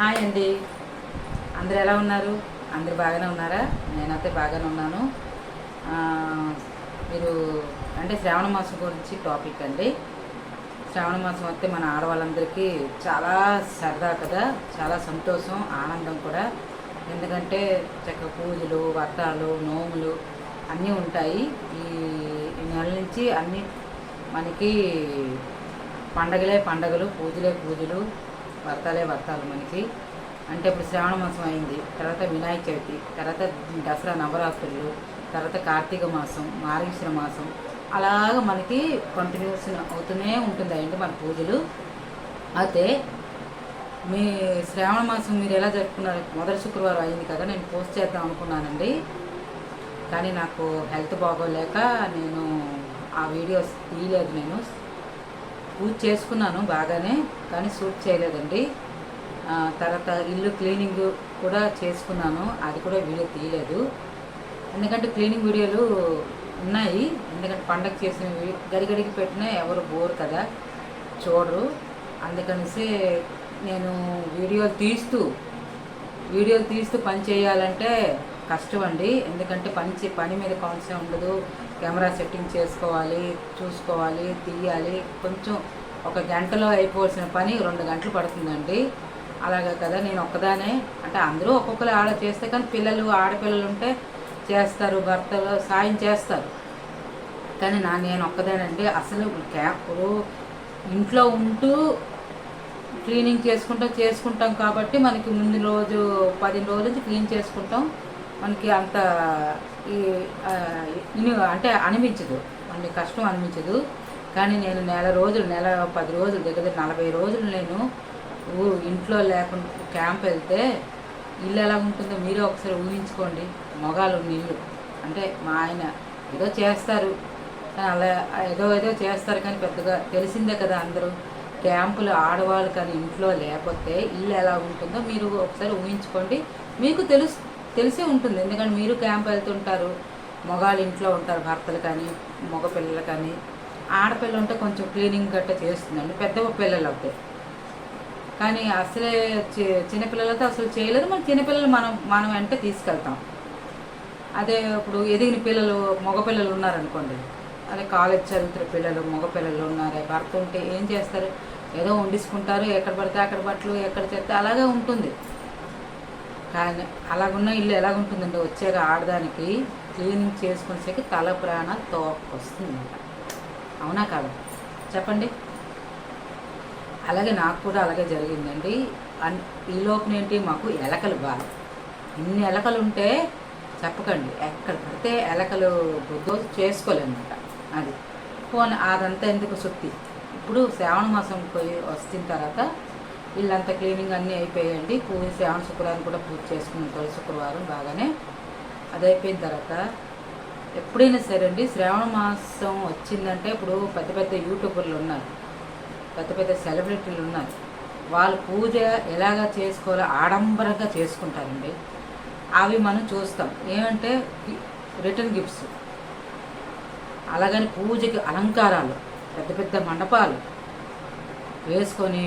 Hi అండి. అందరు ఎలా ఉన్నారు? అందరు బాగానే ఉన్నారా? నేనైతే బాగానే ఉన్నాను. మీరు అంటే శ్రావణ మాసం గురించి టాపిక్ అండి. శ్రావణ మాసం వస్తే మన ఆడవాళ్ళందరికీ చాలా సరదా కదా? చాలా సంతోషం ఆనందం కూడా. ఎందుకంటే చక్క పూజలు వ్రతాలు నోములు అన్నీ ఉంటాయి. ఈ నెల నుంచి అన్నీ మనకి పండగలే పండగలు పూజలే పూజలు. వర్తాలే వర్తాలు మనకి. అంటే ఇప్పుడు శ్రావణ మాసం అయింది తర్వాత వినాయక చవితి తర్వాత దసరా నవరాత్రులు తర్వాత కార్తీక మాసం మార్గశిర మాసం అలాగ మనకి కంటిన్యూస్ అవుతూనే ఉంటుంది అంటే మన పూజలు? అయితే మీ శ్రావణ మాసం మీరు ఎలా జరుపుకున్నారు? మొదటి శుక్రవారం అయింది కదా నేను పోస్ట్ చేద్దాం అనుకున్నానండి. కానీ నాకు హెల్త్ బాగోలేక నేను ఆ వీడియోస్ తీయలేదు నేను. పూజ చేసుకున్నాను బాగానే కానీ షూట్ చేయలేదండి. తర్వాత ఇల్లు క్లీనింగ్ కూడా చేసుకున్నాను అది కూడా వీడియో తీయలేదు. ఎందుకంటే క్లీనింగ్ వీడియోలు ఉన్నాయి ఎందుకంటే పండగ చేసిన గడిగడికి పెట్టినా ఎవరు బోర్ కదా చూడరు. అందుకనేసి నేను వీడియోలు తీస్తూ వీడియోలు తీస్తూ పని చేయాలంటే కష్టం అండి ఎందుకంటే పని పని మీద కాన్సెప్ట్ ఉండదు కెమెరా సెట్టింగ్ చేసుకోవాలి చూసుకోవాలి తీయాలి. కొంచెం ఒక గంటలో అయిపోవాల్సిన పని రెండు గంటలు పడుతుందండి. అలాగే కదా నేను ఒక్కదానే. అంటే అందరూ ఒక్కొక్కరు ఆడ చేస్తే కానీ పిల్లలు ఆడపిల్లలు ఉంటే చేస్తారు భర్తలు సాయం చేస్తారు. కానీ నా నేను ఒక్కదానండి. అసలు ఇప్పుడు ఇంట్లో ఉంటూ క్లీనింగ్ చేసుకుంటూ చేసుకుంటాం కాబట్టి మనకి ముందు రోజు పది రోజుల నుంచి క్లీన్ చేసుకుంటాం. మనకి అంత ఈ అంటే అనిపించదు. మనకి కష్టం అనిపించదు. కానీ నేను నెల రోజులు నెల పది రోజులు దగ్గర దగ్గర నలభై రోజులు నేను ఊరు ఇంట్లో లేకుండా క్యాంప్ వెళ్తే ఇల్లు ఎలా ఉంటుందో మీరే ఒకసారి ఊహించుకోండి. మొగాలు నీళ్ళు. అంటే మా ఆయన ఏదో చేస్తారు. కానీ అలా ఏదో ఏదో చేస్తారు కానీ పెద్దగా తెలిసిందే కదా అందరూ. క్యాంపులు ఆడవాళ్ళు కానీ ఇంట్లో లేకపోతే ఇల్లు ఎలా ఉంటుందో మీరు ఒకసారి ఊహించుకోండి. మీకు తెలుసు. తెలిసే ఉంటుంది. ఎందుకంటే మీరు క్యాంప్ వెళ్తుంటారు మగాళ్ళు ఇంట్లో ఉంటారు భర్తలు కానీ మగ పిల్లలు కానీ. ఆడపిల్ల ఉంటే కొంచెం క్లీనింగ్ గట్ట చేస్తుందండి. పెద్ద పిల్లలు అవుతాయి. కానీ అసలే చిన్నపిల్లలతో అసలు చేయలేదు. మన చిన్నపిల్లలు మనం మనం వెంట తీసుకెళ్తాం. అదే ఇప్పుడు ఎదిగిన పిల్లలు మగపిల్లలు ఉన్నారనుకోండి. అదే కాలేజ్ చదువుతున్న పిల్లలు మగపిల్లలు ఉన్నారు. భర్త ఉంటే ఏం చేస్తారు? ఏదో వండించుకుంటారు ఎక్కడ పడితే అక్కడ బట్టలు ఎక్కడ చెప్తే అలాగే ఉంటుంది. కానీ అలాగున్న ఇల్లు ఎలాగుంటుందంటే వచ్చాక ఆడదానికి క్లీనింగ్ చేసుకునేసరికి తల ప్రాణ తోకొస్తుంది అవునా కాదు? చెప్పండి. అలాగే నాకు కూడా అలాగే జరిగిందండి. అన్- ఈ ఏంటి? మాకు ఎలకలు బాగా. ఇన్ని ఎలకలు ఉంటే చెప్పకండి. ఎక్కడ పడితే ఎలకలు బుద్ధో చేసుకోలేమన్నమాట అది. పోనీ అదంతా ఎందుకు సుత్తి? ఇప్పుడు శ్రావణ మాసం పోయి వచ్చిన తర్వాత వీళ్ళంతా క్లీనింగ్ అన్నీ అయిపోయాయండి పూజ శ్రావణ శుక్రవారం కూడా పూజ చేసుకున్నాం. తొలి శుక్రవారం బాగానే. అది అయిపోయిన తర్వాత ఎప్పుడైనా సరే అండి శ్రావణ మాసం వచ్చిందంటే ఇప్పుడు పెద్ద పెద్ద యూట్యూబర్లు ఉన్నారు. పెద్ద పెద్ద సెలబ్రిటీలు ఉన్నారు. వాళ్ళు పూజ ఎలాగా చేసుకోవాలో ఆడంబరంగా చేసుకుంటారండి. అవి మనం చూస్తాం. ఏమంటే రిటర్న్ గిఫ్ట్స్. అలాగని పూజకి అలంకారాలు పెద్ద పెద్ద మండపాలు వేసుకొని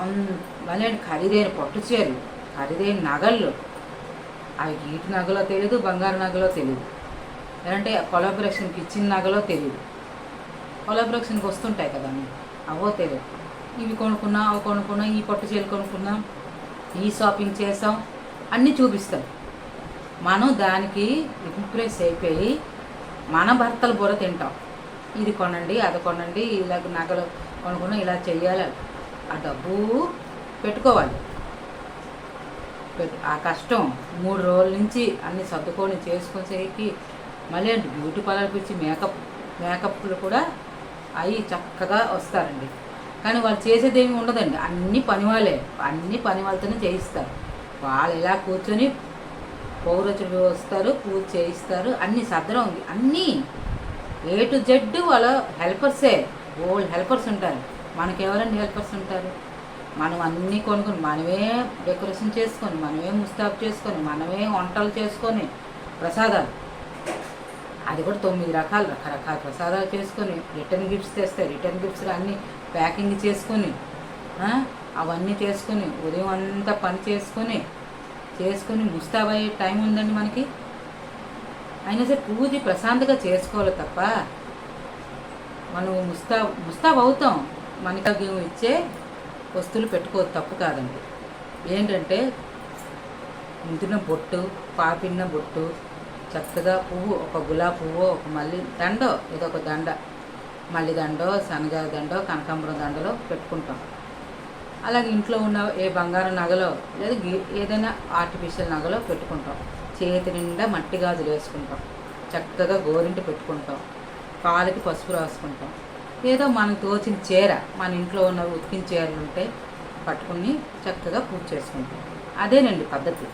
అన్- ఖరీదైన పట్టు చీరలు ఖరీదైన నగళ్ళు. అవి గీటు నగలో తెలియదు బంగారు నగలో తెలియదు లేదంటే కొలాబరేషన్కి ఇచ్చిన నగలో తెలియదు కొలాబరేషన్కి వస్తుంటాయి కదా అవో తెలియదు ఇవి కొనుక్కున్నా అవి కొనుక్కున్నా ఈ పట్టు చీరలు కొనుక్కున్నాం ఈ షాపింగ్ చేసాం అన్నీ చూపిస్తాం. మనం దానికి ఇంప్రెస్ అయిపోయి మన భర్తలు బుర్ర తింటాం. ఇది కొనండి అది కొనండి ఇలా నగలు కొనుక్కున్నా ఇలా చేయాలి ఆ డబ్బు పెట్టుకోవాలి. ఆ కష్టం మూడు రోజుల నుంచి అన్ని సర్దుకొని చేసుకునేసరికి మళ్ళీ అంటే బ్యూటీ పార్లర్కి వచ్చి మేకప్ మేకప్లు కూడా అవి చక్కగా వస్తారండి. కానీ వాళ్ళు చేసేది ఏమి ఉండదండి. అన్ని పని వాళ్ళే అన్ని పని వాళ్ళతోనే చేయిస్తారు. వాళ్ళు ఇలా కూర్చొని పౌరచులు వస్తారు పూజ చేయిస్తారు. అన్ని సదరం అన్నీ ఏ టు జెడ్ వాళ్ళ హెల్పర్సే. ఓల్డ్ హెల్పర్స్ ఉంటారు. మనకి ఎవరండి హెల్పర్స్ ఉంటారు? మనం అన్నీ కొనుక్కొని మనమే డెకరేషన్ చేసుకొని మనమే ముస్తాబ్ చేసుకొని మనమే వంటలు చేసుకొని ప్రసాదాలు. అది కూడా తొమ్మిది రకాలు రకరకాల ప్రసాదాలు చేసుకొని రిటర్న్ గిఫ్ట్స్ తెస్తాయి. రిటర్న్ గిఫ్ట్స్ అన్నీ ప్యాకింగ్ చేసుకొని అవన్నీ చేసుకొని ఉదయం అంతా పని చేసుకొని చేసుకుని ముస్తాబయ్యే టైం ఉందండి మనకి. అయినా సరే పూజ ప్రశాంతంగా చేసుకోవాలి తప్ప మనం ముస్తా ముస్తాబ్ అవుతాం. మనకి ఇచ్చే వస్తువులు పెట్టుకోవద్దు తప్పు కాదండి. ఏంటంటే ముందున బొట్టు పాపిన్న బొట్టు చక్కగా పువ్వు ఒక గులాబీ పువ్వు ఒక మల్లి దండో ఏదో ఒక దండ మల్లి దండో శనగ దండో కనకాంబరం దండలో పెట్టుకుంటాం. అలాగే ఇంట్లో ఉన్న ఏ బంగారం నగలో లేదా ఏదైనా ఆర్టిఫిషియల్ నగలో పెట్టుకుంటాం. చేతి నిండా మట్టి గాజులు వేసుకుంటాం. చక్కగా గోరింటి పెట్టుకుంటాం. పాలకి పసుపు రాసుకుంటాం. ఏదో మనకు తోచిన చీర మన ఇంట్లో ఉన్న ఉతికిన చీరలు ఉంటే పట్టుకుని చక్కగా పూజ చేసుకుంటాం. అదేనండి పద్ధతి.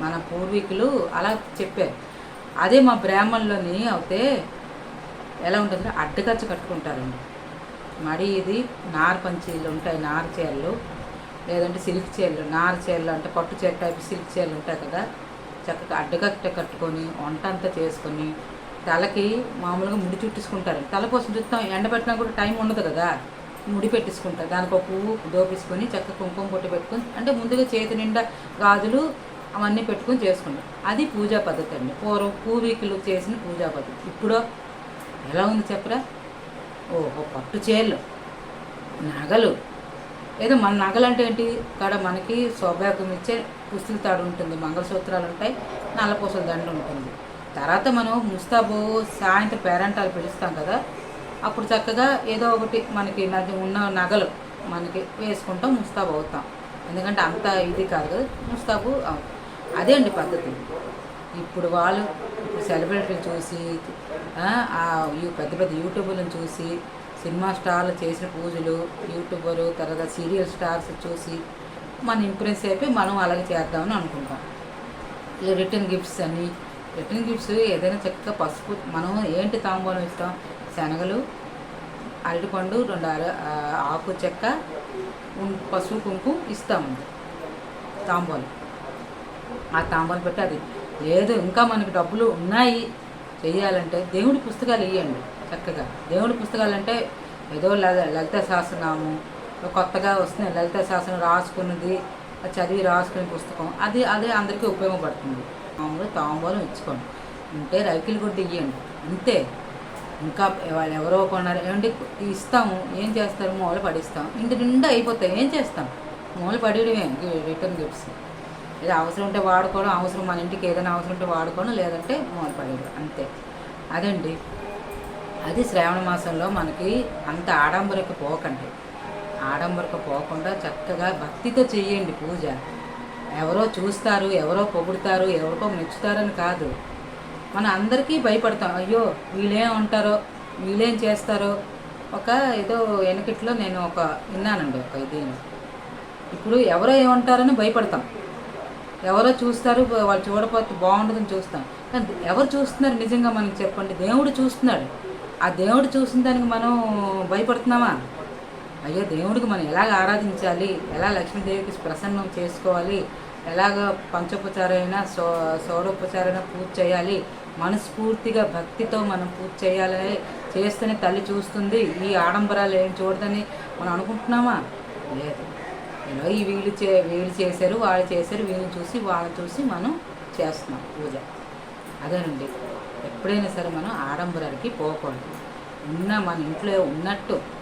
మన పూర్వీకులు అలా చెప్పారు. అదే మా బ్రాహ్మణులని అయితే ఎలా ఉంటుందంటే అడ్డకచ్చ కట్టుకుంటారండి. మడి ఇది నార పంచీలు ఉంటాయి నార చీరలు. లేదంటే సిల్క్ చీరలు నార చీరలు అంటే పట్టు చీర టైప్ సిల్క్ చీరలు ఉంటాయి కదా. చక్కగా అడ్డకట్ట కట్టుకొని వంట అంతా చేసుకొని తలకి మామూలుగా ముడి చుట్టేసుకుంటారు. తల కోసం చుట్టాం ఎండబెట్టినా కూడా టైం ఉండదు కదా. ముడి పెట్టేసుకుంటారు. దానికి ఒక పువ్వు దోపేసుకొని చక్కగా కుంకుమ పొట్టు పెట్టుకొని అంటే ముందుగా చేతి నిండా గాజులు అవన్నీ పెట్టుకొని చేసుకుంటారు అది పూజా పద్ధతి అండి. పూర్వం పూర్వీకులు చేసిన పూజా పద్ధతి. ఇప్పుడు ఎలా ఉంది చెప్పరా? ఓహో పట్టు చీరలు నగలు. ఏదో మన నగలు అంటే ఏంటి? ఇక్కడ మనకి సౌభాగ్యం ఇచ్చే పుస్తుల తాడు ఉంటుంది మంగళసూత్రాలు ఉంటాయి నల్లపూసల దండ ఉంటుంది. తర్వాత మనం ముస్తాబు సాయంత్రం పేరంటాలు పిలుస్తాం కదా అప్పుడు చక్కగా ఏదో ఒకటి మనకి నది ఉన్న నగలు మనకి వేసుకుంటాం ముస్తాబు అవుతాం. ఎందుకంటే అంత ఇది కాదు కదా ముస్తాబు అవుతాం. అదే అండి పద్ధతి. ఇప్పుడు వాళ్ళు ఇప్పుడు సెలబ్రిటీలు చూసి పెద్ద పెద్ద యూట్యూబర్లను చూసి సినిమా స్టార్లు చేసిన పూజలు యూట్యూబరు తర్వాత సీరియల్ స్టార్స్ చూసి మన ఇంప్రెస్ అయిపోయి మనం అలాగే చేద్దామని అనుకుంటాం. ఇలా రిటర్న్ గిఫ్ట్స్ అని రిటర్న్ గిఫ్ట్స్ ఏదైనా చక్కగా పసుపు మనం ఏంటి తాంబూలం ఇస్తాం? శనగలు అరటిపండు రెండు ఆకు చెక్క పసుపు కుంకు ఇస్తాము తాంబూలం. ఆ తాంబూలం పెట్టి అది లేదు ఇంకా మనకి డబ్బులు ఉన్నాయి చెయ్యాలంటే దేవుడి పుస్తకాలు ఇవ్వండి చక్కగా. దేవుడి పుస్తకాలు అంటే ఏదో లలిత శాసనాము కొత్తగా వస్తున్నాయి లలిత శాసనం రాసుకున్నది చదివి రాసుకునే పుస్తకం అది అదే అందరికీ ఉపయోగపడుతుంది. మామూలుగా తాంబూలం ఇచ్చుకోండి. ఉంటే రైకిలు గుడ్డ ఇవ్వండి అంతే. ఇంకా వాళ్ళు ఎవరో కొన్నారు ఏమంటే ఇస్తాము. ఏం చేస్తారు? మూల పడిస్తాం ఇంటి నిండా అయిపోతాయి. ఏం చేస్తాం? మూల పడేయడమే. Return gifts. ఇది అవసరం ఉంటే వాడుకోవడం అవసరం మన ఇంటికి ఏదైనా అవసరం ఉంటే వాడుకోవడం లేదంటే మూల పడేయడం. అంతే. అదండి. అది శ్రావణ మాసంలో మనకి అంత ఆడంబరకు పోకండి. ఆడంబరకు పోకుండా చక్కగా భక్తితో చెయ్యండి పూజ. ఎవరో చూస్తారు ఎవరో పొగుడుతారు ఎవరికో మెచ్చుతారని కాదు. మన అందరికీ భయపడతాం. అయ్యో వీళ్ళేం ఉంటారో వీళ్ళేం చేస్తారో. ఒక ఏదో వెనకట్లో నేను ఒక విన్నానండి ఒక ఇది. ఇప్పుడు ఎవరో ఏమంటారని భయపడతాం. ఎవరో చూస్తారు వాళ్ళు చూడపోతే బాగుండదని చూస్తాం. కానీ ఎవరు చూస్తున్నారు నిజంగా మనకి చెప్పండి? దేవుడు చూస్తున్నాడు. ఆ దేవుడు చూసిన దానికి మనం భయపడుతున్నామా? అయ్యో దేవుడికి మనం ఎలాగ ఆరాధించాలి? ఎలా లక్ష్మీదేవికి ప్రసన్నం చేసుకోవాలి? ఎలాగ పంచోపచారైన సో సౌరోపచారైన పూజ చేయాలి? మనస్ఫూర్తిగా భక్తితో మనం పూజ చేయాలని చేస్తేనే తల్లి చూస్తుంది. ఈ ఆడంబరాలు ఏం చూడదని మనం అనుకుంటున్నామా? లేదు. ఏదో ఈ వీళ్ళు చే వీళ్ళు చేశారు వాళ్ళు చేశారు వీళ్ళు చూసి వాళ్ళని చూసి మనం చేస్తున్నాం పూజ. అదేనండి. ఎప్పుడైనా సరే మనం ఆడంబరాలకి పోకూడదు. ఉన్న మన ఇంట్లో ఉన్నట్టు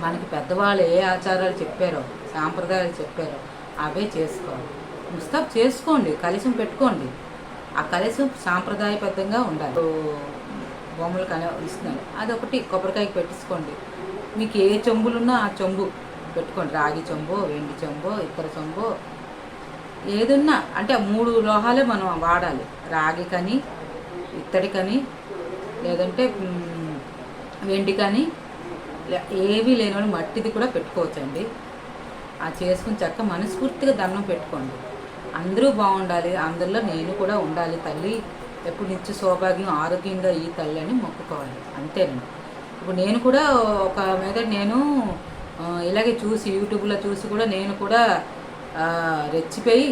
మనకి పెద్దవాళ్ళు ఏ ఆచారాలు చెప్పారో సాంప్రదాయాలు చెప్పారో అవే చేసుకోవాలి. ముస్తాబ్ చేసుకోండి కలశం పెట్టుకోండి. ఆ కలశం సాంప్రదాయబద్ధంగా ఉండాలి. బొమ్మలు కన ఇస్తున్నారు అదొకటి కొబ్బరికాయకి పెట్టించుకోండి మీకు ఏ చెంబులున్నా ఆ చెంబు పెట్టుకోండి. రాగి చెంబు వెండి చెంబు ఇతర చెంబు. ఏదున్నా అంటే ఆ మూడు లోహాలే మనం వాడాలి. రాగి కానీ ఇత్తడి కానీ లేదంటే వెండి కానీ ఏవీ లేని వాళ్ళు మట్టిది కూడా పెట్టుకోవచ్చండి. ఆ చేసుకుని చక్క మనస్ఫూర్తిగా దండం పెట్టుకోండి. అందరూ బాగుండాలి అందరిలో నేను కూడా ఉండాలి తల్లి. ఎప్పుడు నిత్య సౌభాగ్యం ఆరోగ్యంగా ఈ తల్లి అని మొక్కుకోవాలి. అంతేనండి. ఇప్పుడు నేను కూడా ఒక మీద నేను ఇలాగే చూసి యూట్యూబ్లో చూసి కూడా నేను కూడా రెచ్చిపోయి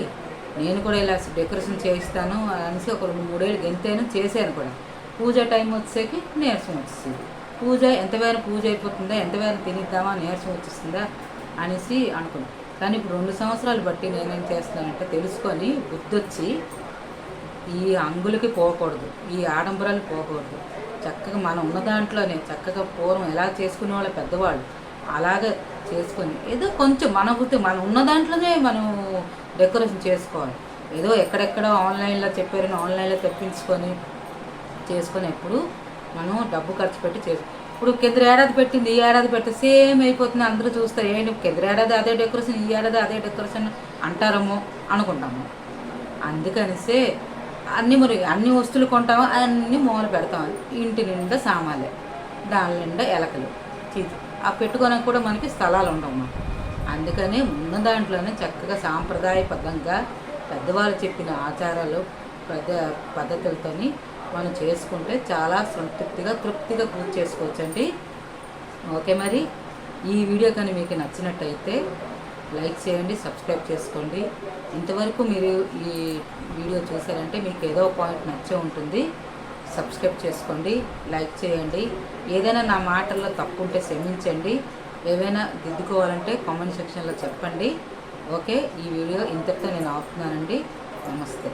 నేను కూడా ఇలా డెకరేషన్ చేయిస్తాను అనేసి ఒక రెండు మూడేళ్ళు గెంతేను చేశాను కూడా. పూజ టైం వచ్చేకి నీరసం వచ్చేసింది. పూజ ఎంత వేరే పూజ అయిపోతుందా ఎంత వేరే తినిద్దామా నీరసం వచ్చేస్తుందా అనేసి అనుకున్నాను కానీ ఇప్పుడు రెండు సంవత్సరాలు బట్టి నేనేం చేస్తున్నానంటే తెలుసుకొని బుద్ధొచ్చి ఈ అంగులకి పోకూడదు ఈ ఆడంబరాలు పోకూడదు. చక్కగా మనం ఉన్న దాంట్లోనే చక్కగా పూర్వం ఎలా చేసుకునే వాళ్ళ పెద్దవాళ్ళు అలాగే చేసుకొని ఏదో కొంచెం మన బుద్ధి మనం ఉన్న దాంట్లోనే మనం డెకరేషన్ చేసుకోవాలి. ఏదో ఎక్కడెక్కడ ఆన్లైన్లో చెప్పారని ఆన్లైన్లో తెప్పించుకొని చేసుకొని ఎప్పుడు మనం డబ్బు ఖర్చు పెట్టి చేసు ఇప్పుడు కింద ఏడాది పెట్టింది ఈ ఏడాది పెట్టి సేమ్ అయిపోతుంది అందరూ చూస్తారు ఏంటి కింద ఏడాది అదే డెకరేషన్ ఈ ఏడాది అదే డెకరేషన్ అంటారేమో అనుకుంటాము. అందుకనిసే అన్ని మరి అన్ని వస్తువులు కొంటాము అన్నీ మూల పెడతాం ఇంటి నిండా సామాన్లే దాని నిండా ఎలకలు చీతి ఆ పెట్టుకోవడానికి కూడా మనకి స్థలాలు ఉండవు మనం అందుకని ఉన్న దాంట్లోనే చక్కగా సాంప్రదాయబద్ధంగా పెద్దవాళ్ళు చెప్పిన ఆచారాలు పెద్ద పద్ధతులతోని మనం చేసుకుంటే చాలా సంతృప్తిగా తృప్తిగా పూజ చేసుకోవచ్చండి. ఓకే మరి? ఈ వీడియో కానీ మీకు నచ్చినట్టయితే లైక్ చేయండి సబ్స్క్రైబ్ చేసుకోండి. ఇంతవరకు మీరు ఈ వీడియో చూసారంటే మీకు ఏదో పాయింట్ నచ్చే ఉంటుంది. సబ్స్క్రైబ్ చేసుకోండి లైక్ చేయండి. ఏదైనా నా మాటల్లో తప్పు ఉంటే క్షమించండి. ఏవైనా దిద్దుకోవాలంటే కామెంట్ సెక్షన్లో చెప్పండి. ఓకే ఈ వీడియో ఇంతటితో నేను ఆపుతున్నానండి. నమస్తే.